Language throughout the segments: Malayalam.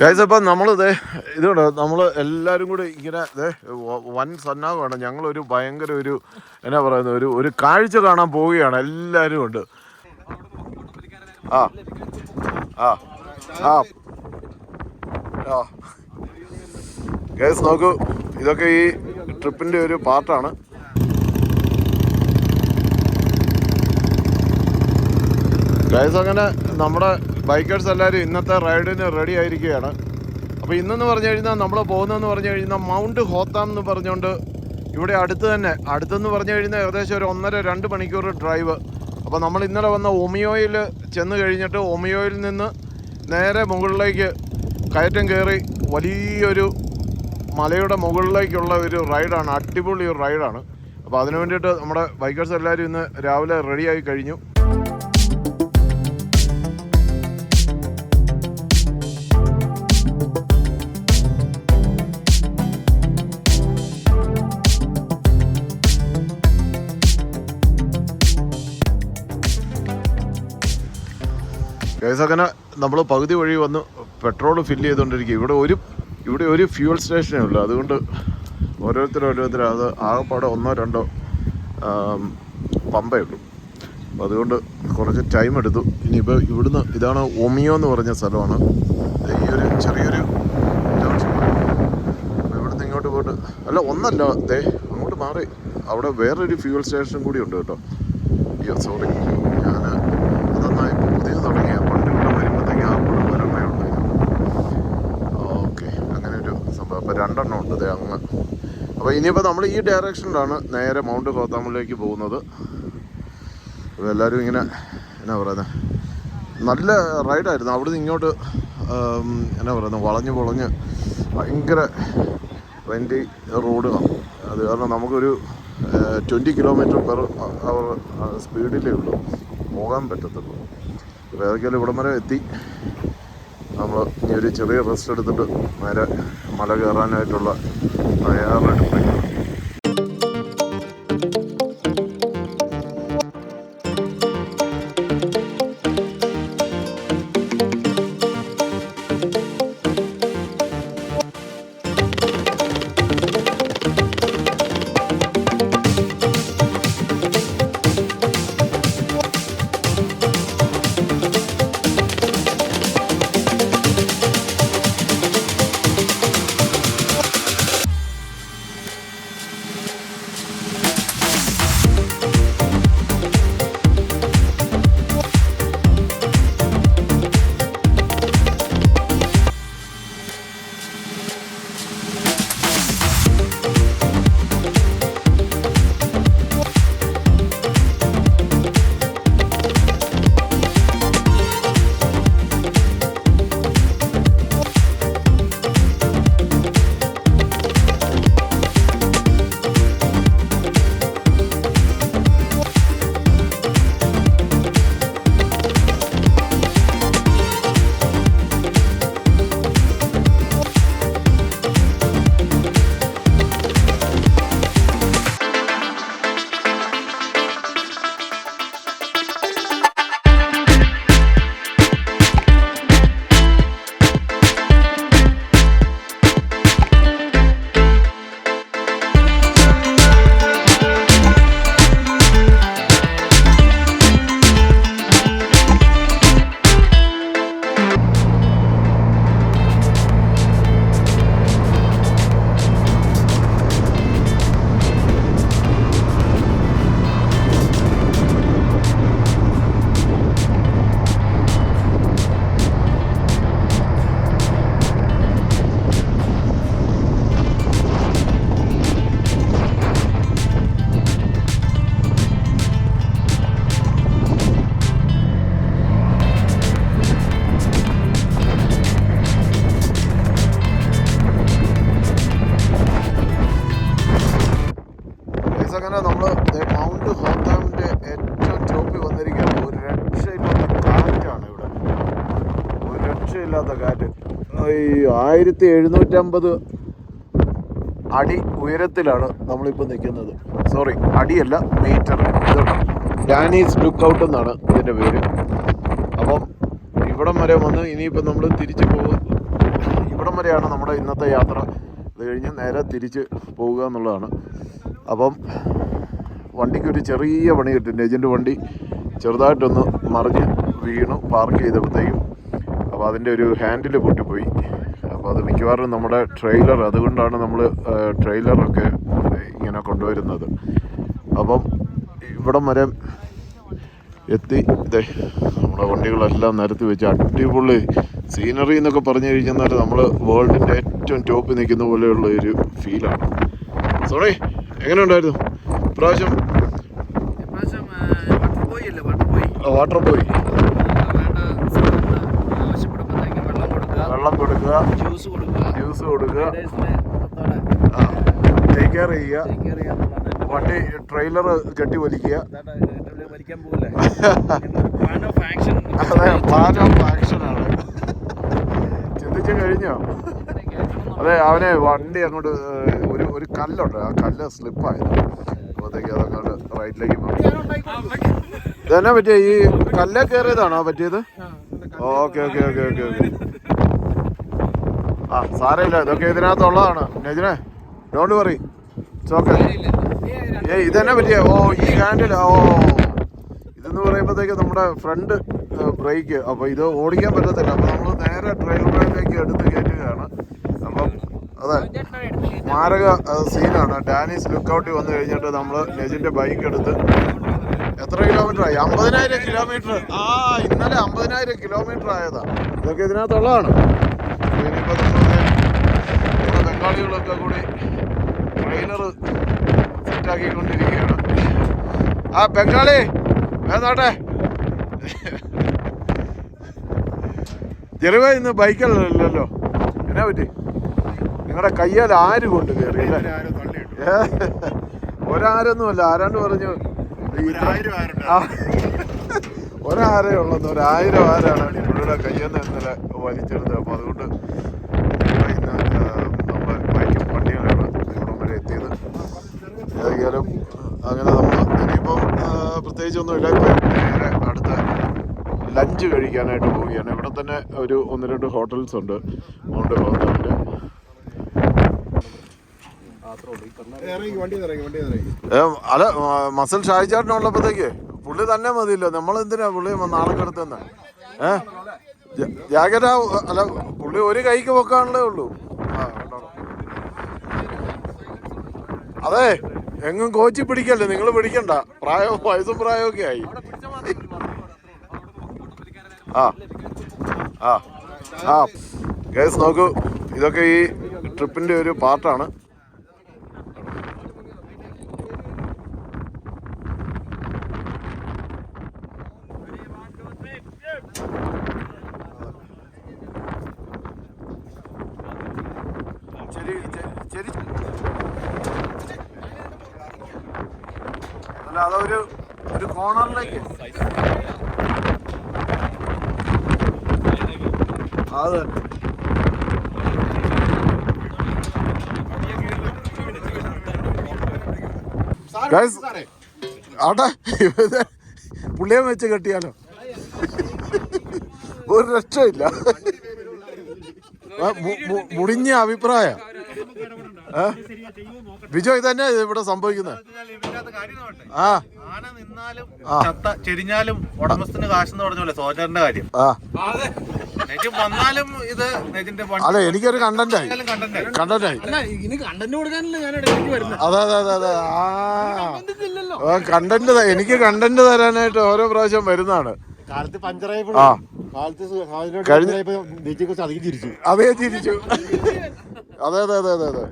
ഗൈസ് അപ്പം നമ്മൾ ഇതേ ഇതുണ്ട് നമ്മൾ എല്ലാവരും കൂടി ഇങ്ങനെ ഇതേ വൻ സന്നാഹമാണ്. ഞങ്ങളൊരു ഭയങ്കര ഒരു എന്നാ പറയുന്നത് ഒരു ഒരു കാഴ്ച കാണാൻ പോവുകയാണ്. എല്ലാവരും ഉണ്ട്. ആ ആ ആ. ആ. ഗൈസ് നോക്കൂ ഇതൊക്കെ ഈ ട്രിപ്പിന്റെ ഒരു പാർട്ടാണ്. ഗൈസ് അങ്ങനെ നമ്മുടെ ബൈക്കേഴ്സ് എല്ലാവരും ഇന്നത്തെ റൈഡിന് റെഡി ആയിരിക്കുകയാണ്. അപ്പോൾ ഇന്നെന്ന് പറഞ്ഞു കഴിഞ്ഞാൽ നമ്മൾ പോകുന്നതെന്ന് പറഞ്ഞു കഴിഞ്ഞാൽ മൗണ്ട് ഹോത്താം എന്ന് പറഞ്ഞുകൊണ്ട് ഇവിടെ അടുത്ത് തന്നെ. അടുത്തെന്ന് പറഞ്ഞു കഴിഞ്ഞാൽ ഏകദേശം ഒരു ഒന്നര രണ്ട് മണിക്കൂർ ഡ്രൈവ് അപ്പോൾ നമ്മൾ ഇന്നലെ വന്ന ഒമിയോയിൽ ചെന്ന് കഴിഞ്ഞിട്ട് ഒമിയോയിൽ നിന്ന് നേരെ മുകളിലേക്ക് കയറ്റം കയറി വലിയൊരു മലയുടെ മുകളിലേക്കുള്ള ഒരു റൈഡാണ് അടിപൊളി ഒരു റൈഡാണ് അപ്പോൾ അതിനു വേണ്ടിയിട്ട് നമ്മുടെ ബൈക്കേഴ്സ് എല്ലാവരും ഇന്ന് രാവിലെ റെഡിയായി കഴിഞ്ഞു. അങ്ങനെ നമ്മൾ പകുതി വഴി വന്ന് പെട്രോൾ ഫില്ല് ചെയ്തുകൊണ്ടിരിക്കുക ഇവിടെ ഒരു ഇവിടെ ഒരു ഫ്യൂൽ സ്റ്റേഷനേ ഉള്ളൂ അതുകൊണ്ട് ഓരോരുത്തർ ഓരോരുത്തർ അത് ആകെപ്പാടെ ഒന്നോ രണ്ടോ പമ്പേ ഉള്ളൂ. അപ്പം അതുകൊണ്ട് കുറച്ച് ടൈം എടുത്തു. ഇനിയിപ്പോൾ ഇവിടുന്ന് ഇതാണ് ഒമിയോ എന്ന് പറഞ്ഞ സ്ഥലമാണ്. ഈ ഒരു ചെറിയൊരു. അപ്പോൾ ഇവിടുന്ന് ഇങ്ങോട്ട് പോയിട്ട് അല്ല ഒന്നല്ല. ദേ അങ്ങോട്ട് മാറി. അവിടെ വേറൊരു ഫ്യൂൽ സ്റ്റേഷൻ കൂടി ഉണ്ട് കേട്ടോ. അയ്യോ സോറി ഞാൻ അതെന്നാ ഇപ്പോൾ പുതിയ തുടങ്ങിയ പണ്ട് ഇവിടെ വരുമ്പോഴത്തേക്ക് ആ കൂടെ വരണേ ഉണ്ടായിരുന്നു ഓക്കെ അങ്ങനെ ഒരു സംഭവം അപ്പോൾ രണ്ടെണ്ണം ഉണ്ട് ദേ അങ്ങ് അപ്പോൾ ഇനിയിപ്പോൾ നമ്മൾ ഈ ഡയറക്ഷനിലാണ് നേരെ മൗണ്ട് കോത്താമിലേക്ക് പോകുന്നത്. അപ്പോൾ എല്ലാവരും ഇങ്ങനെ എന്നാ പറയുന്നത് നല്ല റൈഡായിരുന്നു നിന്ന് ഇങ്ങോട്ട് എന്നാ പറയുന്നത് വളഞ്ഞ് പൊളഞ്ഞ് ഭയങ്കര വണ്ടി റോഡ് അത് കാരണം നമുക്കൊരു ട്വന്റി കിലോമീറ്റർ പെർ അവർ സ്പീഡിലേ ഉള്ളൂ. പോകാൻ പറ്റത്തുള്ളൂ. അപ്പോൾ ഏതൊക്കെയാലും ഇവിടം വരെ എത്തി. ഇനി ഒരു ചെറിയ റെസ്റ്റ് എടുത്തിട്ട് നേരെ മല കയറാനായിട്ടുള്ള തയ്യാറെടുപ്പിലാണ് ആയിരത്തി എഴുന്നൂറ്റമ്പത് അടി ഉയരത്തിലാണ് നമ്മളിപ്പോൾ നിൽക്കുന്നത്. സോറി അടിയല്ല മീറ്റർ ഡാനീസ് ലുക്ക് ഔട്ട് എന്നാണ് ഇതിന്റെ പേര്. അപ്പം ഇവിടം വരെ വന്ന് ഇനിയിപ്പോൾ നമ്മൾ തിരിച്ച് പോകും ഇവിടം വരെയാണ് നമ്മുടെ ഇന്നത്തെ യാത്ര. അത് കഴിഞ്ഞ് നേരെ തിരിച്ച് പോവുക എന്നുള്ളതാണ്. അപ്പം വണ്ടിക്ക് ഒരു ചെറിയ പണി കിട്ടും ഏജന്റ് വണ്ടി ചെറുതായിട്ടൊന്ന് മറിഞ്ഞ് വീണു പാർക്ക് ചെയ്തപ്പോഴത്തേക്കും. അപ്പോൾ അതിന്റെ ഒരു ഹാൻഡിൽ പൊട്ടിപ്പോയി. അപ്പോൾ അത് മിക്കവാറും നമ്മുടെ ട്രെയിലർ അതുകൊണ്ടാണ് നമ്മൾ ട്രെയിലറൊക്കെ ഇങ്ങനെ കൊണ്ടുവരുന്നത്. അപ്പം ഇവിടം വരെ എത്തി. ഇതേ നമ്മുടെ വണ്ടികളെല്ലാം നിരത്തി വെച്ച് അടിപൊളി സീനറി എന്നൊക്കെ പറഞ്ഞു കഴിഞ്ഞാൽ നമ്മൾ വേൾഡിന്റെ ഏറ്റവും ടോപ്പിൽ നിൽക്കുന്ന പോലെയുള്ള ഒരു ഫീലാണ് സോറി എങ്ങനെ ഉണ്ടായിരുന്നു ഇപ്രാവശ്യം? വാട്ടർ ബോയ് അല്ലേ വാട്ടർ ബോയ് വാട്ടർ പോയി വേണ്ട സാധനങ്ങൾ ആവശ്യപ്പെടുമ്പോഴത്തേക്ക് വെള്ളം കൊടുക്കുക വെള്ളം കൊടുക്കുക. ജ്യൂസ് കൊടുക്കുക. ജ്യൂസ് കൊടുക്കുക. ടേക്ക് കെയർ ചെയ്യുക. വണ്ടി ട്രെയിലർ കെട്ടി വലിക്കുക. അതെ പ്ലാൻ ഓഫ് ആക്ഷനാണ് ചിന്തിച്ചു കഴിഞ്ഞോ? അതെ അവനെ വണ്ടി അങ്ങോട്ട് ഒരു ഒരു കല്ലുണ്ട്. ആ കല്ല് സ്ലിപ്പായത് അപ്പോഴത്തേക്ക് അതങ്ങോട്ട് റൈറ്റിലേക്ക് ഇതെന്നാ പറ്റിയ? ഈ കല്ലേ കയറിയതാണോ പറ്റിയത്? Okay okay okay okay okay. ആ സാരമില്ല. ഇതൊക്കെ ഇതിനകത്തുള്ളതാണ്. നെജിനെ ഡോണ്ട് വറി ഓക്കെ ഏ ഇതെന്നാ പറ്റിയ ഓ ഈ ഹാൻഡിൽ ഓ. ഇതെന്ന് പറയുമ്പോഴത്തേക്ക് നമ്മുടെ ഫ്രണ്ട് ബ്രേക്ക് അപ്പോൾ ഇത് ഓടിക്കാൻ പറ്റത്തില്ല. അപ്പോൾ നമ്മൾ നേരെ ട്രെയിൽ ബ്രേക്കിലേക്ക് എടുത്ത് കയറ്റുകയാണ്. അപ്പം അതെ മാരക സീനാണ് ഡാനീസ് ലുക്കൗട്ടിൽ വന്നു കഴിഞ്ഞിട്ട് നമ്മൾ നെജിന്റെ ബൈക്ക് എടുത്ത് എത്ര കിലോമീറ്റർ ആയി? അമ്പതിനായിരം കിലോമീറ്റർ ആ ഇന്നലെ അമ്പതിനായിരം കിലോമീറ്റർ ആയതാ. ഇതൊക്കെ ഇതിനകത്തുള്ളതാണ്. നമ്മുടെ ബംഗാളികളൊക്കെ കൂടി ട്രെയിലർ സെറ്റാക്കിക്കൊണ്ടിരിക്കുകയാണ്. ആ ബംഗാളി ഏതാട്ടെ ജെറിവ ഇന്ന് ബൈക്കല്ലല്ലോ എന്നാ പറ്റി? നിങ്ങളുടെ കയ്യാൽ ആര് കൊണ്ട് കയറി? ഒരാരൊന്നുമല്ല ആരാണ്ട് പറഞ്ഞു. ഒരാരേ ഉള്ളെന്ന് ഒരായിരം ആരാണ് പുള്ളിയുടെ കയ്യെന്ന് ഇന്നലെ വലിച്ചെടുത്തത്. അപ്പോൾ അതുകൊണ്ട് ഇന്ന് നമ്മൾ ബൈക്കും വണ്ടികളാണ് ഇവിടം വരെ എത്തിയത് ഏതായാലും അങ്ങനെ നമ്മൾ ഇനിയിപ്പം പ്രത്യേകിച്ചൊന്നുമില്ല ഇപ്പം നേരെ അടുത്ത ലഞ്ച് കഴിക്കാനായിട്ട് പോവുകയാണ്. ഇവിടെ തന്നെ ഒരു ഒന്ന് രണ്ട് ഹോട്ടൽസ് ഉണ്ട്. മൗണ്ട് ഹോട്ടലിന്റെ അല്ല മസൽ ഷായിച്ചാട്ടിനുള്ളപ്പോഴത്തേക്ക് പുള്ളി തന്നെ മതിയല്ലോ. നമ്മൾ എന്തിനാ പുള്ളി നാളെ കിടത്തുന്ന? ഏ? ജ- ജാക്കറ്റ് ആ- അല്ല പുള്ളി ഒരു കൈക്ക് പൊക്കാണല്ലേ ഉള്ളൂ. അതെ. എങ്ങും കോച്ചി പിടിക്കല്ലേ? നിങ്ങൾ പിടിക്കണ്ട. പ്രായവും വയസ്സും പ്രായമൊക്കെ ആയി. ആ. ആ. ആ. കേസ് നോക്കൂ. ഇതൊക്കെ ഈ ട്രിപ്പിന്റെ ഒരു പാർട്ടാണ് ശരി ശരി അല്ല അതൊരു ഒരു കോണറിലേക്ക് അത് ആട്ടെ പുള്ളിയെ വെച്ച് കെട്ടിയാലോ? ഒരു രക്ഷയില്ല. മുടിഞ്ഞ അഭിപ്രായ. ബിജോ ഇതന്നെ ഇവിടെ സംഭവിക്കുന്നത് ആന നിന്നാലും ചത്ത ചെരിഞ്ഞാലും ഉടമസ്ഥന് കാശെന്ന് പറഞ്ഞ സോജറിന്റെ കാര്യം. നെജം വന്നാലും ഇത് നെജിന്റെ അല്ല എനിക്കൊരു കണ്ടന്റായി കണ്ടന്റ് കണ്ടന്റായി കണ്ടന്റ് കൊടുക്കാനല്ലേ ഞാൻ ഇടയ്ക്ക് വരുന്നത് അതെ അതെ അതെ അതെ. ആ. കണ്ടന്റ് എനിക്ക് കണ്ടന്റ് തരാനായിട്ട് ഓരോ പ്രാവശ്യം വരുന്നതാണ്. കാലത്ത് പഞ്ചറായി അധികം ചിരിച്ചു. അതേ ചിരിച്ചു. അതെ അതെ അതെ അതെ അതെ.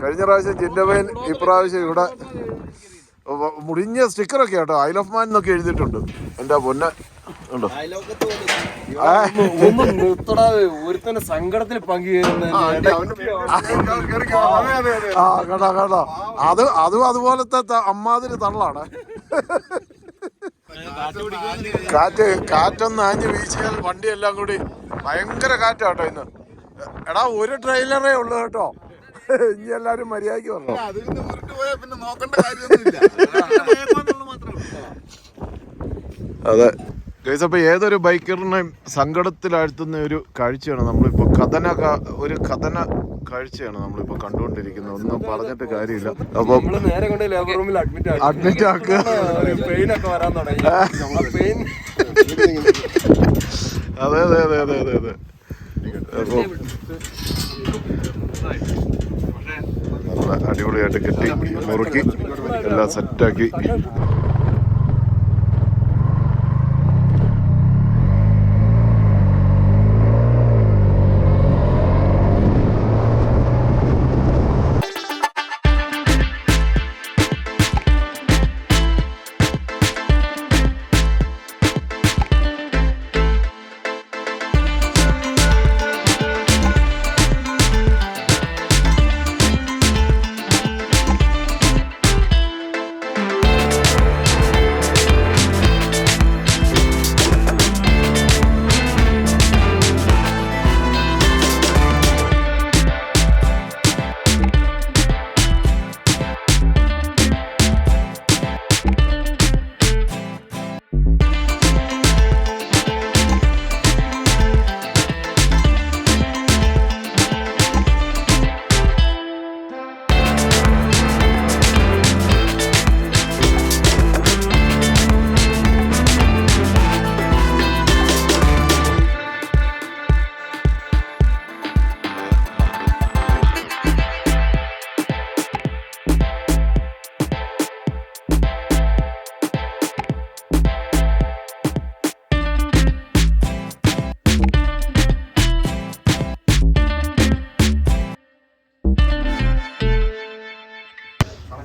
കഴിഞ്ഞ പ്രാവശ്യം ചിന്നവൻ ഇപ്രാവശ്യം ഇവിടെ മുടിഞ്ഞ സ്റ്റിക്കറൊക്കെ കേട്ടോ ഐ ലവ് മാൻ എന്നൊക്കെ എഴുതിയിട്ടുണ്ട്. എന്റെ പൊന്നെ. ഉണ്ടോ? ആ, ഒരുത്തന്നെ സങ്കടത്തിൽ പങ്കുചേരുന്ന ആ കേട്ടോ കേട്ടോ. അത് അതും അതുപോലത്തെ അമ്മാതിരി തള്ളാണ്. കാറ്റ് കാറ്റൊന്ന് ആഞ്ഞ് വീശിയാൽ വണ്ടി എല്ലാം കൂടി ഭയങ്കര കാറ്റാട്ടോ ഇന്ന്. എടാ ഒരു ട്രെയിലറേ ഉള്ളു കേട്ടോ. ഇനി എല്ലാരും മര്യാദയ്ക്ക് പറഞ്ഞു പിന്നെ നോക്കേണ്ട കാര്യമൊന്നുമില്ല. അതെ. ഗൈസ് അപ്പോൾ ഏതൊരു ബൈക്കറിനെയും സങ്കടത്തിലാഴ്ത്തുന്ന ഒരു കാഴ്ചയാണ് നമ്മളിപ്പോൾ കഥന ഒരു കഥന കാഴ്ചയാണ് നമ്മളിപ്പോൾ കണ്ടുകൊണ്ടിരിക്കുന്നത്. ഒന്നും പറഞ്ഞിട്ട് കാര്യമില്ല. അപ്പം നമ്മൾ നേരെ കൊണ്ട് ലേബർ റൂമിൽ അഡ്മിറ്റ് ആക്കി. അഡ്മിറ്റ് ആക്കുക. പെയിൻ ഒക്കെ വരാൻ തുടങ്ങി. പെയിൻ അതെ അതെ അതെ അതെ അതെ അതെ. അപ്പോൾ നല്ല അടിപൊളിയായിട്ട് കെട്ടി മുറുക്കി എല്ലാം സെറ്റാക്കി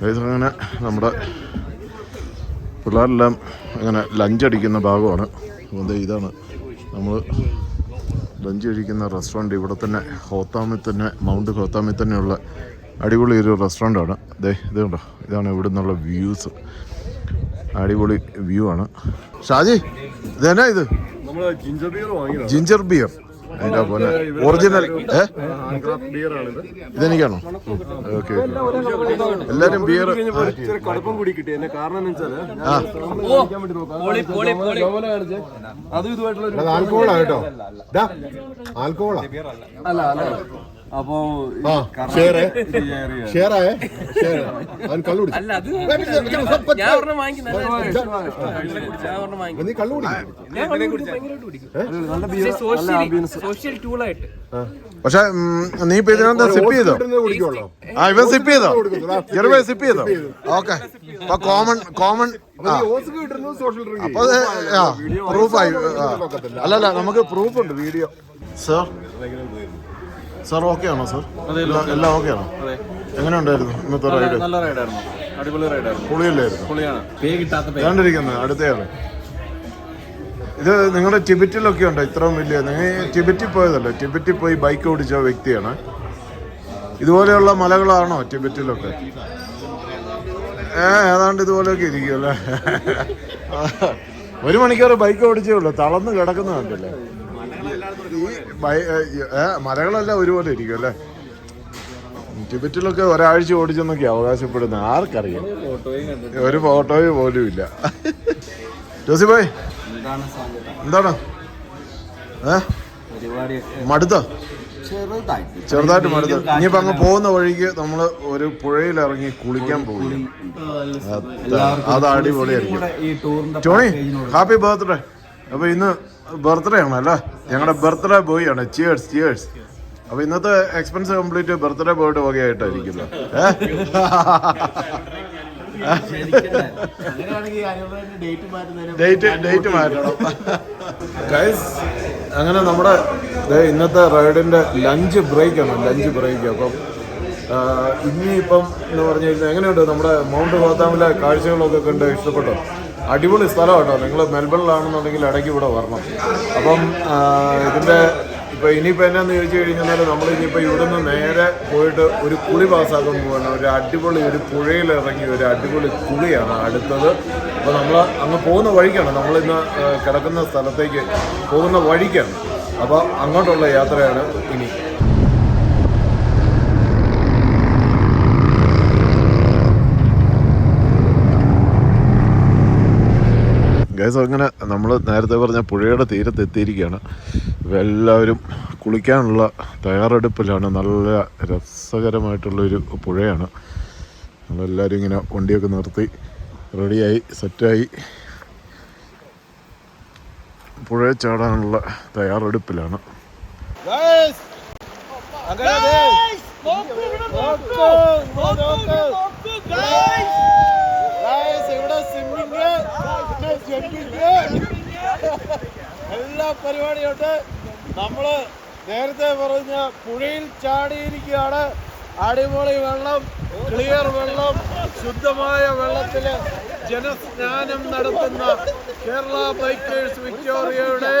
അങ്ങനെ നമ്മുടെ പിള്ളേരെല്ലാം അങ്ങനെ ലഞ്ച് അടിക്കുന്ന ഭാഗമാണ്. അതുകൊണ്ട് ഇതാണ്. നമ്മൾ ലഞ്ച് കഴിക്കുന്ന റെസ്റ്റോറന്റ് ഇവിടെ തന്നെ ഹോത്താമിൽ തന്നെ മൗണ്ട് ഹോത്താമിൽ തന്നെയുള്ള അടിപൊളി ഒരു റെസ്റ്റോറന്റാണ് ദേ ഇത് കണ്ടോ? ഇതാണ് ഇവിടെ നിന്നുള്ള വ്യൂസ് അടിപൊളി വ്യൂ ആണ്. ഷാജി ഇതെന്നാ ഇത്? ജിഞ്ചർ ബിയർ പോലെ ഒറിജിനൽ ഏ? ഇതെനിക്കാണോ? ഓക്കെ എല്ലാരും ബിയർ കടുപ്പം കൂടി കിട്ടി. എന്നെ കാരണം. അതും ഇതുമായിട്ടുള്ള ഒരു ആൽക്കോളാ കേട്ടോ. ദാ, ആൽക്കോളാ അല്ല അല്ല. അപ്പൊ ആ ഷെയർ ഷെയർ ആയേ. ഷെയർ അവൻ കള്ളു നീ കള്ളു കുടിക്കും. നല്ല ബിയർ നല്ല ആംബിയൻസ് സോഷ്യൽ ടൂളായിട്ട് പക്ഷെ നീ ഇപ്പൊ ഇതിനകത്ത് സിപ്പ് ചെയ്തോ? ആ ഇവൻ സിപ്പ് ചെയ്തോ? ചെറുപ്പ സിപ്പ് ചെയ്തോ? ഓക്കെ. അപ്പൊ കോമൺ കോമൺ അപ്പൊ പ്രൂഫായി അല്ലല്ല നമുക്ക് പ്രൂഫ് ഉണ്ട് വീഡിയോ സർ സർ ഓക്കെ ആണോ സാർ? എല്ലാം ഓക്കെ ആണോ? എങ്ങനെ ഉണ്ടായിരുന്നു ഇന്നത്തെ റൈഡ് നല്ല റൈഡായിരുന്നു അടിപൊളി റൈഡായിരുന്നു പൊളിയല്ലായിരുന്നു? പൊളിയാണ്. പേ കിട്ടാത്ത കണ്ടിരിക്കുന്നത് അടുത്തയാൾ ഇത് നിങ്ങളുടെ ടിബറ്റിലൊക്കെ ഉണ്ടോ? ഇത്രയും വലിയ നിങ്ങൾ ടിബറ്റിൽ പോയതല്ലേ? ടിബറ്റിൽ പോയി ബൈക്ക് ഓടിച്ച വ്യക്തിയാണ്. ഇതുപോലെയുള്ള മലകളാണോ ടിബറ്റിലൊക്കെ? ഏ ഏതാണ്ട് ഇതുപോലെയൊക്കെ ഇരിക്കുമല്ലേ ഒരു മണിക്കൂർ ബൈക്ക് ഓടിച്ചേ ഉള്ളൂ. തളർന്ന് കിടക്കുന്ന കണ്ടില്ലേ? ഈ മലകളെല്ലാം ഒരുപോലെ ഇരിക്കും അല്ലേ? ടിബറ്റിലൊക്കെ ഒരാഴ്ച ഓടിച്ചെന്നൊക്കെ അവകാശപ്പെടുന്ന. ആർക്കറിയാം? ഒരു ഫോട്ടോയും പോലും ഇല്ല. ജോസി ഭായ് എന്താണ് മടുത്തോ? ചെറുതായിട്ട്. മടുത്തു? ഇനിയിപ്പോ അങ്ങ് പോകുന്ന വഴിക്ക് നമ്മൾ ഒരു പുഴയിൽ ഇറങ്ങി കുളിക്കാൻ പോകും അത് അടിപൊളിയായിരിക്കും. Tony happy birthday. അപ്പൊ ഇന്ന് ബർത്ത്ഡേ ആണല്ലേ ഞങ്ങളുടെ ബർത്ത്ഡേ ബോയ് ആണ്. ചിയേഴ്സ് ചിയേഴ്സ് അപ്പൊ ഇന്നത്തെ എക്സ്പെൻസ് കംപ്ലീറ്റ് ബർത്ത്ഡേ ബോയുടെ വകയായിട്ടായിരിക്കുമല്ലോ. ഡേറ്റ് ഡേറ്റ് അങ്ങനെ നമ്മുടെ ഇന്നത്തെ റൈഡിന്റെ ലഞ്ച് ബ്രേക്ക് ആണ്. ലഞ്ച് ബ്രേക്ക് അപ്പം ഇനി എന്ന് പറഞ്ഞു കഴിഞ്ഞാൽ എങ്ങനെയുണ്ട് നമ്മുടെ മൗണ്ട് ഗോതാമിലെ കാഴ്ചകളൊക്കെ കണ്ട് ഇഷ്ടപ്പെട്ടോ? അടിപൊളി സ്ഥലം കേട്ടോ നിങ്ങൾ മെൽബണിലാണെന്നുണ്ടെങ്കിൽ ഇടയ്ക്ക് ഇവിടെ വരണം. അപ്പം ഇതിന്റെ ഇപ്പോൾ ഇനിയിപ്പോൾ ഇനിയിപ്പോ എന്നാന്ന് ചോദിച്ചു കഴിഞ്ഞാൽ നമ്മൾ ഇനിയിപ്പോൾ ഇവിടെ നിന്ന് നേരെ പോയിട്ട് ഒരു കുളി പാസ്സാക്കാൻ പോകണം ഒരു അടിപൊളി ഒരു പുഴയിൽ ഇറങ്ങി ഒരു അടിപൊളി കുളിയാണ് അടുത്തത്. അപ്പോൾ നമ്മൾ അങ്ങ് പോകുന്ന വഴിക്കാണ്. നമ്മളിന്ന് കിടക്കുന്ന സ്ഥലത്തേക്ക് പോകുന്ന വഴിക്കാണ്. അപ്പോൾ അങ്ങോട്ടുള്ള യാത്രയാണ് ഇനി. ഗൈസ് അങ്ങനെ നമ്മൾ നേരത്തെ പറഞ്ഞ പുഴയുടെ തീരത്ത് എത്തിയിരിക്കുകയാണ്. ഇപ്പം എല്ലാവരും കുളിക്കാനുള്ള തയ്യാറെടുപ്പിലാണ്. നല്ല രസകരമായിട്ടുള്ളൊരു പുഴയാണ്. നമ്മളെല്ലാവരും ഇങ്ങനെ വണ്ടിയൊക്കെ നിർത്തി റെഡിയായി സെറ്റായി. പുഴയിൽ ചാടാനുള്ള തയ്യാറെടുപ്പിലാണ്. എല്ലാ പരിപാടിയുണ്ട്. നമ്മൾ നേരത്തെ പറഞ്ഞ പുഴയിൽ ചാടിയിരിക്കുകയാണ്. അടിപൊളി വെള്ളം ക്ലിയർ വെള്ളം ശുദ്ധമായ വെള്ളത്തിൽ ജനസ്നാനം നടത്തുന്ന കേരള ബൈക്കേഴ്സ് വിക്ടോറിയയുടെ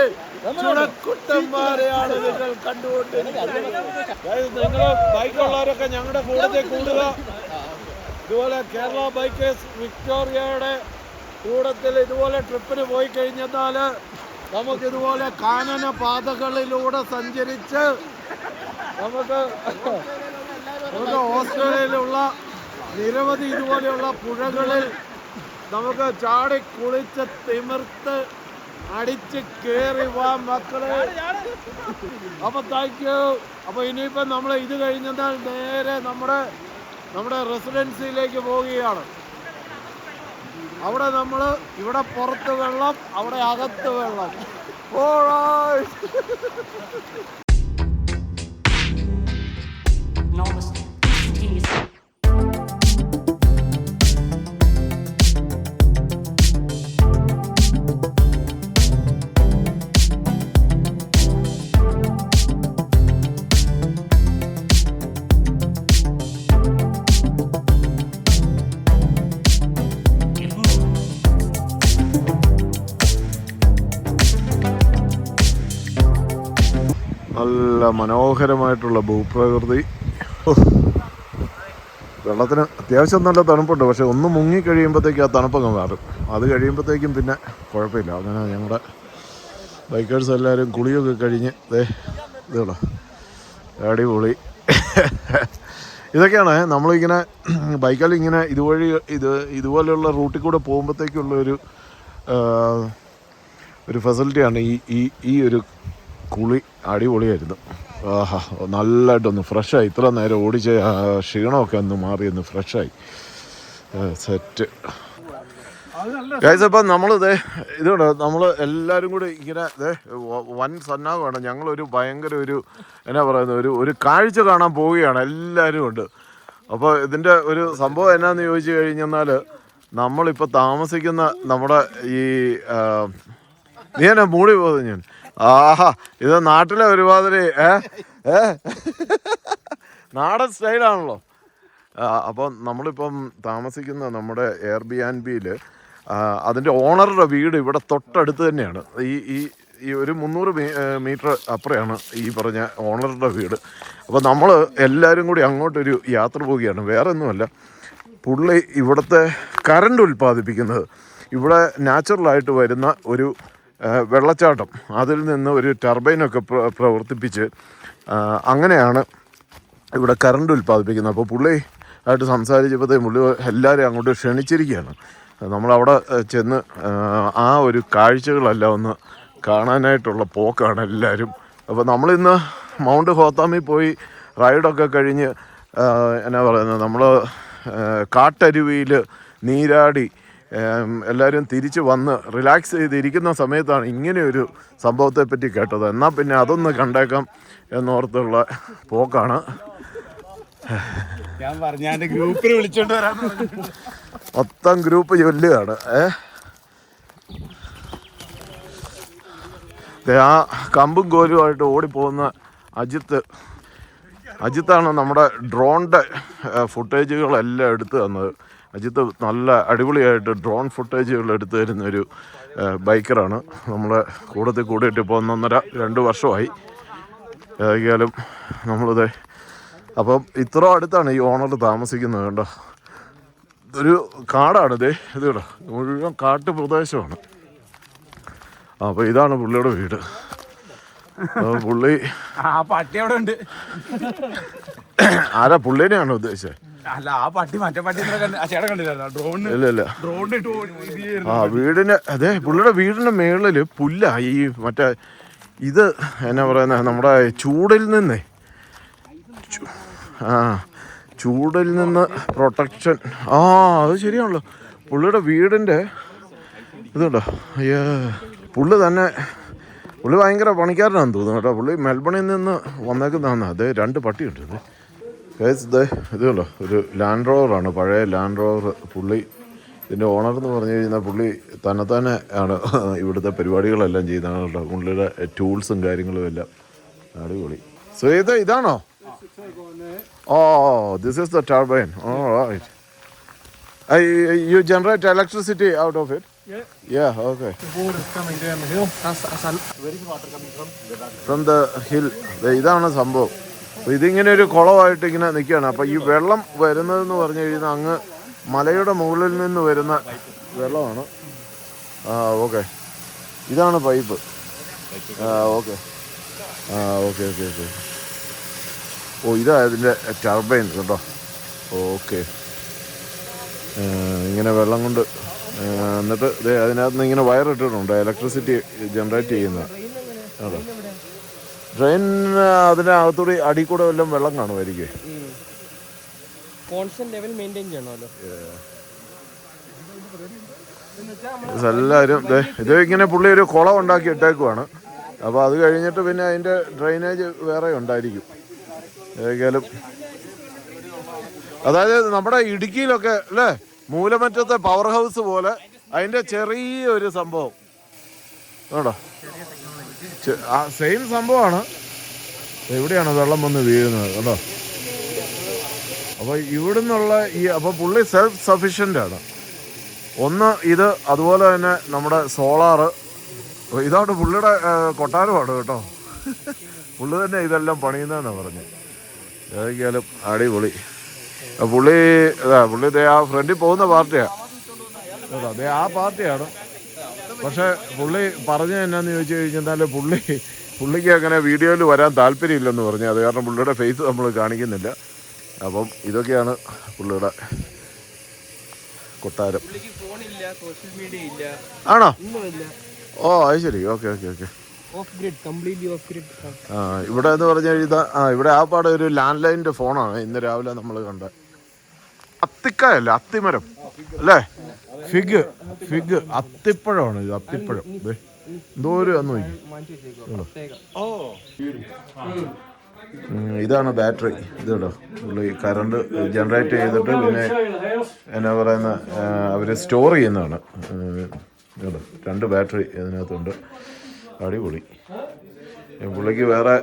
ചുണക്കുട്ടന്മാരെയാണ് നിങ്ങൾ കണ്ടുകൊണ്ടിരിക്കുന്നത്. നിങ്ങൾ ബൈക്കുള്ളവരൊക്കെ ഞങ്ങളുടെ കൂടത്തെ കൂടുക. ഇതുപോലെ കേരള ബൈക്കേഴ്സ് വിക്ടോറിയയുടെ കൂടത്തിൽ ഇതുപോലെ ട്രിപ്പിന് പോയി കഴിഞ്ഞാൽ നമുക്ക് ഇതുപോലെ കാനന പാതകളിലൂടെ സഞ്ചരിച്ച് നമുക്ക് നമുക്ക് ഓസ്ട്രേലിയയിലുള്ള നിരവധി ഇതുപോലെയുള്ള പുഴകളിൽ നമുക്ക് ചാടി കുളിച്ച് തിമിർത്ത് അടിച്ച് കയറി വാ മക്കളെ. അപ്പൊ താങ്ക് യു അപ്പൊ ഇനിയിപ്പോ നമ്മൾ ഇത് കഴിഞ്ഞാൽ നേരെ നമ്മുടെ നമ്മുടെ റെസിഡൻസിയിലേക്ക് പോവുകയാണ്. അവിടെ നമ്മൾ ഇവിടെ പുറത്ത് വെള്ളം അവിടെ അകത്ത് വെള്ളം Alright. നല്ല മനോഹരമായിട്ടുള്ള ഭൂപ്രകൃതി. വെള്ളത്തിന് അത്യാവശ്യം നല്ല തണുപ്പുണ്ട് പക്ഷെ ഒന്ന് മുങ്ങി കഴിയുമ്പോഴത്തേക്കും ആ തണുപ്പങ്ങ് മാറും. അത് കഴിയുമ്പോഴത്തേക്കും പിന്നെ കുഴപ്പമില്ല. അങ്ങനെ ഞങ്ങളുടെ ബൈക്കേഴ്സ് എല്ലാവരും കുളിയൊക്കെ കഴിഞ്ഞ് ദേ ഇതുകളോ അടിപൊളി. ഇതൊക്കെയാണ് നമ്മളിങ്ങനെ ബൈക്കിൽ ഇങ്ങനെ ഇതുവഴി ഇത് ഇതുപോലെയുള്ള റൂട്ടിൽ കൂടെ പോകുമ്പോഴത്തേക്കുള്ള ഒരു ഒരു ഫെസിലിറ്റിയാണ് ഈ ഈ ഈ ഒരു കുളി അടിപൊളിയായിരുന്നു. ആഹാ നല്ലതായിട്ടൊന്ന് ഫ്രഷായി ഇത്ര നേരം ഓടിച്ച ക്ഷീണമൊക്കെ ഒന്ന് മാറി ഒന്ന് ഫ്രഷായി സെറ്റ് ഗൈസ് നമ്മളിത് ഇതുകൊണ്ട് നമ്മൾ എല്ലാവരും കൂടി ഇങ്ങനെ വ- വൻ സന്നാഹമാണ്. ഞങ്ങളൊരു ഭയങ്കര ഒരു എന്നാ പറയുന്നത് ഒരു ഒരു കാഴ്ച കാണാൻ പോവുകയാണ്. എല്ലാവരും ഉണ്ട്. അപ്പോൾ ഇതിന്റെ ഒരു സംഭവം എന്നാന്ന് ചോദിച്ചു കഴിഞ്ഞെന്നാൽ നമ്മളിപ്പോൾ താമസിക്കുന്ന നമ്മുടെ ഈ നീ എന്നാ മൂടി പോകുന്നത് ഞാൻ? ആഹാ ഇത് നാട്ടിലെ ഒരുമാതിരി ഏ? ഏ? നാടൻ സ്റ്റൈലാണല്ലോ. അപ്പോൾ നമ്മളിപ്പം താമസിക്കുന്ന നമ്മുടെ എയർ ബി ആൻഡ് ബിയിൽ അതിന്റെ ഓണറുടെ വീട് ഇവിടെ തൊട്ടടുത്ത് തന്നെയാണ്. ഈ ഈ ഈ ഒരു മുന്നൂറ് മീറ്റർ അപ്പുറയാണ് ഈ പറഞ്ഞ ഓണറുടെ വീട്. അപ്പോൾ നമ്മൾ എല്ലാവരും കൂടി അങ്ങോട്ടൊരു യാത്ര പോവുകയാണ്. വേറെ ഒന്നുമല്ല പുള്ളി ഇവിടുത്തെ കറണ്ട് ഉൽപ്പാദിപ്പിക്കുന്നത്. ഇവിടെ നാച്ചുറലായിട്ട് വരുന്ന ഒരു വെള്ളച്ചാട്ടം. അതിൽ നിന്ന് ഒരു ടർബൈനൊക്കെ പ്ര- പ്രവർത്തിപ്പിച്ച് അങ്ങനെയാണ് ഇവിടെ കറണ്ട് ഉൽപ്പാദിപ്പിക്കുന്നത്. അപ്പോൾ പുള്ളി ആയിട്ട് സംസാരിച്ചപ്പോഴത്തേക്കും പുള്ളി എല്ലാവരെയും അങ്ങോട്ട് ക്ഷണിച്ചിരിക്കുകയാണ്. നമ്മളവിടെ ചെന്ന് ആ ഒരു കാഴ്ചകളെല്ലാം ഒന്ന് കാണാനായിട്ടുള്ള പോക്കാണ് എല്ലാവരും. അപ്പോൾ നമ്മളിന്ന് മൗണ്ട് ഹോത്താമിൽ പോയി റൈഡൊക്കെ കഴിഞ്ഞ് എന്നാ പറയുന്നത് നമ്മൾ കാട്ടരുവിയിൽ നീരാടി എല്ലാവരും തിരിച്ച് വന്ന് റിലാക്സ് ചെയ്തിരിക്കുന്ന സമയത്താണ് ഇങ്ങനെയൊരു സംഭവത്തെപ്പറ്റി കേട്ടത്. എന്നാൽ പിന്നെ അതൊന്ന് കണ്ടേക്കാം എന്നോർത്തുള്ള പോക്കാണ്. ഞാൻ പറഞ്ഞ ഗ്രൂപ്പിൽ വിളിച്ചോണ്ട് വരാൻ മൊത്തം ഗ്രൂപ്പ് ചൊല്ലുകയാണ്. ഏ? ആ കമ്പും കോലുമായിട്ട് ഓടിപ്പോകുന്ന അജിത്ത്. അജിത്താണ് നമ്മുടെ ഡ്രോണിന്റെ ഫുട്ടേജുകളെല്ലാം എടുത്തു തന്നത്. അജിത്ത് നല്ല അടിപൊളിയായിട്ട് ഡ്രോൺ ഫുട്ടേജുകൾ എടുത്തു തരുന്ന ഒരു ബൈക്കറാണ്. നമ്മളെ കൂടത്തിൽ കൂടിയിട്ട് ഇപ്പോൾ ഒന്നൊന്നര രണ്ട് വർഷമായി. ഏതായാലും നമ്മളിത് അപ്പം ഇത്ര അടുത്താണ് ഈ ഓണർ താമസിക്കുന്നത് കേട്ടോ ഒരു കാടാണ് ഇതേ ഇത് കേട്ടോ മുഴുവൻ കാട്ടു പ്രദേശമാണ്. അപ്പോൾ ഇതാണ് പുള്ളിയുടെ വീട്. പുള്ളി ആ പട്ടി അവിടെ ഉണ്ട്. ആരാ പുള്ളിനെയാണ് ഉദ്ദേശിച്ചത് അല്ല ആ പട്ടി മറ്റേ പട്ടി ചേട്ടൻ കണ്ടില്ലായിരുന്നു? ഡ്രോൺ ഇല്ല ഇല്ല. ഡ്രോൺ ഇട്ട് ആ വീടിന് അതെ പുള്ളിയുടെ വീടിന്റെ മേളിൽ പുല്ല ഈ മറ്റേ ഇത് എന്നാ പറയുന്ന നമ്മുടെ ചൂടിൽ നിന്നേ. ആ ചൂടിൽ നിന്ന് പ്രൊട്ടക്ഷൻ. ആ അത് ശരിയാണല്ലോ. പുള്ളിയുടെ വീടിന്റെ ഇതുണ്ടോ? അയ്യോ പുള്ളി തന്നെ പുള്ളി ഭയങ്കര പണിക്കാരനാണെന്ന് തോന്നുന്നു കേട്ടോ. പുള്ളി മെൽബണിൽ നിന്ന് വന്നേക്കുന്നതാണ് അതെ രണ്ട് പട്ടിയുണ്ട് കേസ് ഇത് ഇതുണ്ടോ? ഒരു ലാൻഡ് റോവറാണ് പഴയ ലാൻഡ് റോവർ പുള്ളി ഇതിന്റെ ഓണർ എന്ന് പറഞ്ഞു കഴിഞ്ഞാൽ പുള്ളി തന്നെ ആണ് ഇവിടുത്തെ പരിപാടികളെല്ലാം ചെയ്യുന്നതാണ് കേട്ടോ പുള്ളിയുടെ ടൂൾസും കാര്യങ്ങളും എല്ലാം. അടിപൊളി. സോ ഇത് ഇതാണോ? ഓ this is the turbine oh right you generate electricity out of it Yeah, Yeah, okay. From the hill ഇതാണ് സംഭവം. അപ്പൊ ഇതിങ്ങനെ ഒരു കുളമായിട്ട് ഇങ്ങനെ നിൽക്കുകയാണ് അപ്പോൾ ഈ വെള്ളം വരുന്നതെന്ന് പറഞ്ഞു കഴിഞ്ഞാൽ അങ്ങ് മലയുടെ മുകളിൽ നിന്ന് വരുന്ന വെള്ളമാണ്. ആ ഓക്കെ. ഇതാണ് പൈപ്പ്. ആ ഓക്കെ. ആ ഓക്കെ ഓക്കെ ഓക്കെ. ഓ ഇതാ ഇതിന്റെ ടർബൈൻ കേട്ടോ. ഓക്കെ. ഇങ്ങനെ വെള്ളം കൊണ്ട് എന്നിട്ട് അതിനകത്ത് നിന്ന് ഇങ്ങനെ വയറിട്ടിട്ടുണ്ട്. ഇലക്ട്രിസിറ്റി ജനറേറ്റ് ചെയ്യുന്ന അതെ ട്രെയിൻ അതിനകത്തൂടി അടി കൂടെ വല്ലതും വെള്ളം കാണുമായിരിക്കും. കോൺസ്റ്റന്റ് ലെവൽ മെയിന്റെയിൻ ചെയ്യണമല്ലോ. എല്ലാവരും ഇത് ഇങ്ങനെ പുള്ളി ഒരു കുളം ഉണ്ടാക്കി ഇട്ടേക്കുവാണ്. അപ്പോൾ അത് കഴിഞ്ഞിട്ട് പിന്നെ അതിന്റെ ഡ്രെയിനേജ് വേറെ ഉണ്ടായിരിക്കും. ഏതായാലും അതായത് നമ്മുടെ ഇടുക്കിയിലൊക്കെ അല്ലേ? മൂലമറ്റത്തെ പവർ ഹൗസ് പോലെ അതിന്റെ ചെറിയൊരു സംഭവം. കേട്ടോ ആ സെയിം സംഭവമാണ്. എവിടെയാണ് വെള്ളം വന്ന് വീഴുന്നത് കേട്ടോ അപ്പോൾ ഇവിടുന്നുള്ള ഈ അപ്പോൾ പുള്ളി സെൽഫ് സഫീഷ്യന്റ് ആണ്. ഒന്ന് ഇത് അതുപോലെ തന്നെ നമ്മുടെ സോളാറ് ഇതാണ് പുള്ളിയുടെ കൊട്ടാരമാണ് കേട്ടോ. പുള്ളി തന്നെ ഇതെല്ലാം പണിയുന്നതെന്നാണ് പറഞ്ഞു. ഏതൊക്കെയാലും അടിപൊളി. പുള്ളി പുള്ളി ആ ഫ്രണ്ടിൽ പോകുന്ന പാർട്ടിയാണ് അതേ ആ പാർട്ടിയാണ്. പക്ഷേ പുള്ളി പറഞ്ഞ എന്നാന്ന് ചോദിച്ചു കഴിഞ്ഞാൽ പുള്ളി പുള്ളിക്ക് അങ്ങനെ വീഡിയോയിൽ വരാൻ താല്പര്യമില്ലെന്ന് പറഞ്ഞു. അത് കാരണം പുള്ളിയുടെ ഫേസ് നമ്മൾ കാണിക്കുന്നില്ല. അപ്പം ഇതൊക്കെയാണ് പുള്ളിയുടെ കൊട്ടാരം. ആണോ? ഓ അത് ശരി. Okay okay okay. ആ. ഇവിടെ എന്ന് പറഞ്ഞു കഴിഞ്ഞാൽ ആ ഇവിടെ ആ പാടെ ഒരു ലാൻഡ് ലൈനിന്റെ ഫോണാണ് ഇന്ന് രാവിലെ നമ്മൾ കണ്ടത് അത്തിക്കായല്ലേ? അത്തിമരം. അല്ലേ? ഫിഗ് ഫിഗ് അത്തിപ്പഴമാണ് ഇത് അത്തിപ്പഴം. ദേ, ഒരു അന്ന് ഇതാണ് ബാറ്ററി. ഇത് കേട്ടോ പുള്ളി കറണ്ട് ജനറേറ്റ് ചെയ്തിട്ട് പിന്നെ എന്നാ പറയുന്ന അവർ സ്റ്റോർ ചെയ്യുന്നതാണ്. കേട്ടോ രണ്ട് ബാറ്ററി ഇതിനകത്തുണ്ട്. അടിപൊളി. പുള്ളിക്ക് വേറെ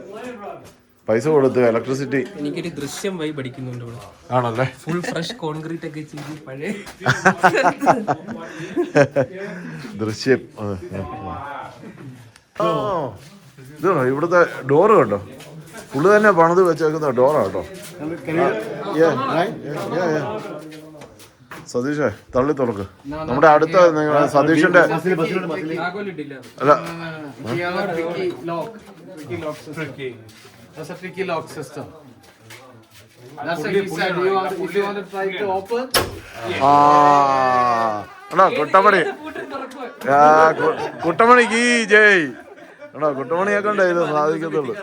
പൈസ കൊടുത്ത് ഇലക്ട്രിസിറ്റി എനിക്കൊരു ദൃശ്യം വൈ പഠിക്കുന്നുണ്ട് ആണല്ലേ? ഫുൾ ഫ്രഷ് കോൺക്രീറ്റ് ഒക്കെ ചെയ്ത് പഴയ ദൃശ്യം. ഇതാണോ ഇവിടുത്തെ ഡോറ് കേട്ടോ പുള്ളി തന്നെ പണിത് വെച്ചേക്കുന്ന ഡോറാ കേട്ടോ. സതീഷേ തള്ളി തുറക്ക്. നമ്മുടെ അടുത്ത സതീഷിന്റെ അല്ല. That's a tricky lock system. That's what he said. You want, if you want to try to open, ആ എടാ കുട്ടമണി. ആ, കു- കുട്ടമണിക്ക് ജയ്. എടാ കുട്ടമണിയൊക്കെ ഇത് സാധിക്കത്തുള്ളൂ.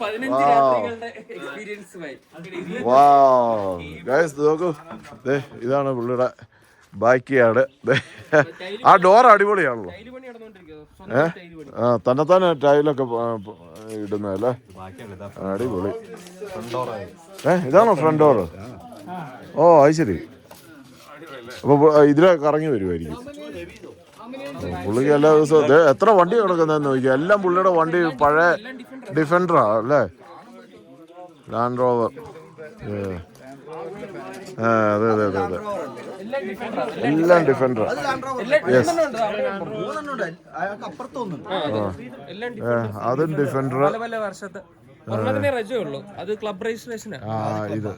പതിനഞ്ച് രാത്രികളുടെ എക്സ്പീരിയൻസുമായി വൈ ഗൈസ് നോക്കൂ. ദേ ഇതാണ് പുള്ളിയുടെ ബാക്കിയാണ് ദേ, ആ ഡോർ അടിപൊളിയാണല്ലോ. ടൈൽ പണി നടന്നുകൊണ്ടിരിക്കുക ഏ? സ്വന്തം ടൈൽ പണി. ആ തന്നെത്താനെ ടൈലൊക്കെ ഇടുന്നതല്ലേ? അടിപൊളി. ഏ ഇതാണോ ഫ്രണ്ട് ഡോർ ഓ അത് ശരി. അപ്പൊ ഇതിലെ കറങ്ങി വരുമായിരിക്കും പുള്ളിക്ക് എല്ലാ ദിവസവും എത്ര വണ്ടി കിടക്കുന്നതെന്ന് നോക്കിയാൽ എല്ലാം പുള്ളിയുടെ വണ്ടി പഴയ ഡിഫൻഡറാ അല്ലേ? ലാൻഡ് റോവർ ആ അതെ അതെ അതെ അതെ. എല്ലാം ഡിഫൻഡർ യെസ് എല്ലാം അതും ഡിഫൻഡർ പല പല വർഷത്തെ ഒരെണ്ണത്തിനെ റജേ ഉള്ളൂ. അത് ക്ലബ് രജിസ്ട്രേഷൻ ആ ഇത്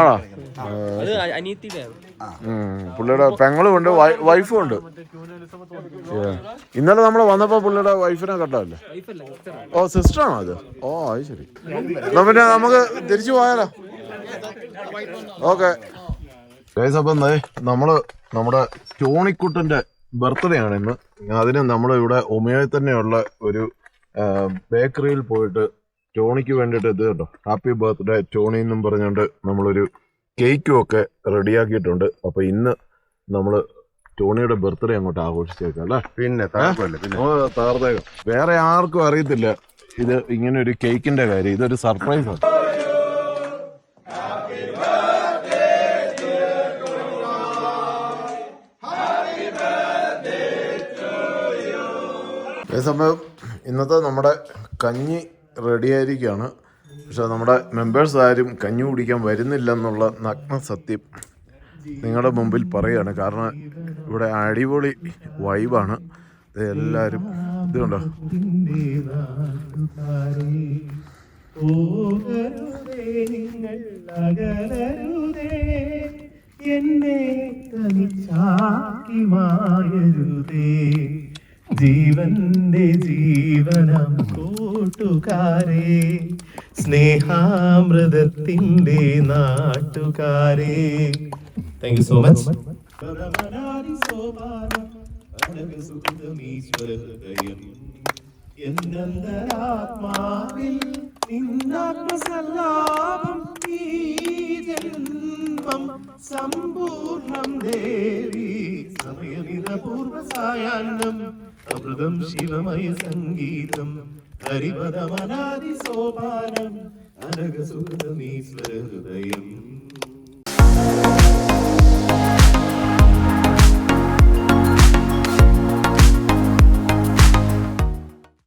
ആണോ? അത് അനിയത്തിയുടെ. പുള്ളിയുടെ പെങ്ങളും ഉണ്ട് വൈഫും ഉണ്ട്. ഇന്നലെ നമ്മൾ വന്നപ്പോ പുള്ളിയുടെ വൈഫിനെ കണ്ടല്ലേ സിസ്റ്ററാണ് ഓ സിസ്റ്റർ ആണോ അത്? ഓ അത് ശരി. എന്നാ പിന്നെ നമുക്ക് തിരിച്ചു പോയാലോ? ഓക്കെ. അപ്പൊ നമ്മൾ നമ്മുടെ ടോണിക്കുട്ടന്റെ ബർത്ത്ഡേ ആണ് ഇന്ന്. അതിന് നമ്മൾ ഇവിടെ ഉമയോയിൽ തന്നെയുള്ള ഒരു ബേക്കറിയിൽ പോയിട്ട് ടോണിക്ക് വേണ്ടിയിട്ട് ഇത് കേട്ടോ ഹാപ്പി ബർത്ത്ഡേ ടോണി എന്നും പറഞ്ഞുകൊണ്ട് നമ്മളൊരു കേക്കും ഒക്കെ റെഡിയാക്കിയിട്ടുണ്ട്. അപ്പൊ ഇന്ന് നമ്മൾ ടോണിയുടെ ബർത്ത്ഡേ അങ്ങോട്ട് ആഘോഷിച്ചേക്കാം അല്ലേ? പിന്നെ ഓ താർത്തേകം വേറെ ആർക്കും അറിയത്തില്ല. ഇത് ഇങ്ങനെ ഒരു കേക്കിന്റെ കാര്യം. ഇതൊരു സർപ്രൈസ് ആണ്. അതേസമയം ഇന്നത്തെ നമ്മുടെ കഞ്ഞി റെഡിയായിരിക്കുകയാണ് പക്ഷെ നമ്മുടെ മെമ്പേഴ്സ് ആരും കഞ്ഞി കുടിക്കാൻ വരുന്നില്ലെന്നുള്ള നഗ്ന സത്യം നിങ്ങളുടെ മുമ്പിൽ പറയുകയാണ്. കാരണം ഇവിടെ അടിപൊളി വൈബാണ് ഇത് എല്ലാവരും ഇത് കണ്ടോ? എന്നെ തനിച്ചാക്കി മായരുതേ. ജീവന്റെ ജീവനം കൂട്ടുകാരെ സ്നേഹാമൃതത്തിന്റെ നാട്ടുകാരെ. താങ്ക് യു സോ മച്ച് എന്നന്തരാത്മാവിൽ നിന്നാത്മസല്ലാപം ഈ സമ്പൂർണം ദേവി സമയമിത അമൃതം ശിവമയ സംഗീതം ഹരിപദമനാദി സോപാനം അനഘസുഖമീശ്വര ഹൃദയം